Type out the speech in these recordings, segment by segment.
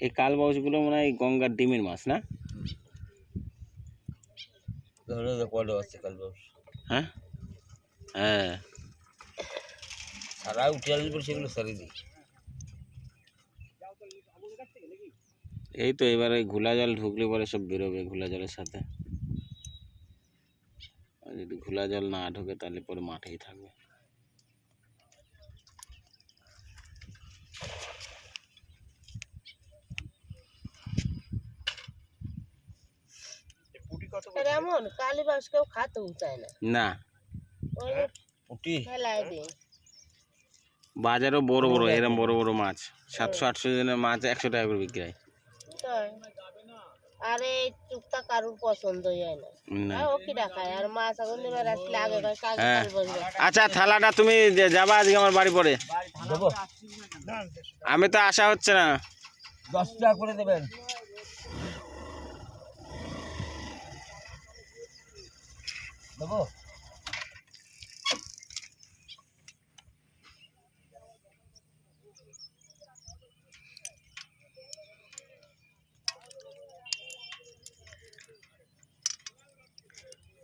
এই কালবাউসগুলো মনে হয় গঙ্গার ডিমের মাছ না? কাল হ্যাঁ? হ্যাঁ। সারা উঠে পরে সেগুলো সারি দিই। এই তো এবারে ঘোলা জল ঢুকলে পরে সব বেরোবে ঘোলা জলের সাথে। যদি ঘোলা জল না ঢোকে তাহলে পরে মাঠেই থাকবে। এমন কেউ খাতেও চায় না। না। ফেলাই দিই বাজারেও বড় বড় এরম বড় বড় মাছ। সাতশো আটশো জনের মাছ একশো টাকা করে বিক্রি হয়। টুকটা কারুর হয় না। না। আর ও কি রাখায় আর মাছ এখন হ্যাঁ। আচ্ছা থালাটা তুমি যাবা আজকে আমার বাড়ি পরে। আমি তো আসা হচ্ছে না। দশ টাকা করে দেবেন। দেবো?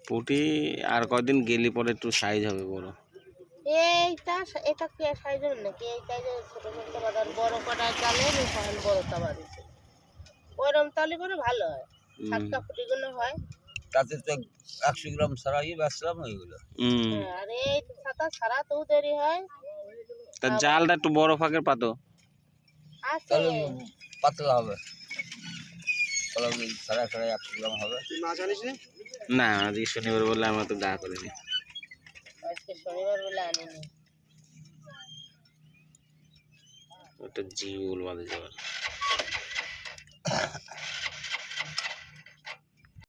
পুটি আর কদিন গেলি পরে একটু সাইজ হবে বড় এইটা এটা কি সাইজের নাকি? এইটা যে ছোট ছোট বাজার বড় কটায় চালে বড় তাবা দিচ্ছে ওইরকম তালি করে ভালো হয়। সাতটা ফুটিগুলো হয়। তাতে তো একশো গ্রাম সারা ইয়ে বেচলাম ওইগুলো হ্যাঁ, তো দেরি হয়। তা জালটা একটু বড় ফাঁকের পাতো। তাহলে পাতলা হবে। একশো গ্রাম হবে। না? আজকে শনিবার বললে আমরা তো গা করিনি। আজকে শনিবার বলে আনিনি। ওটা জিউল বাদে যাবার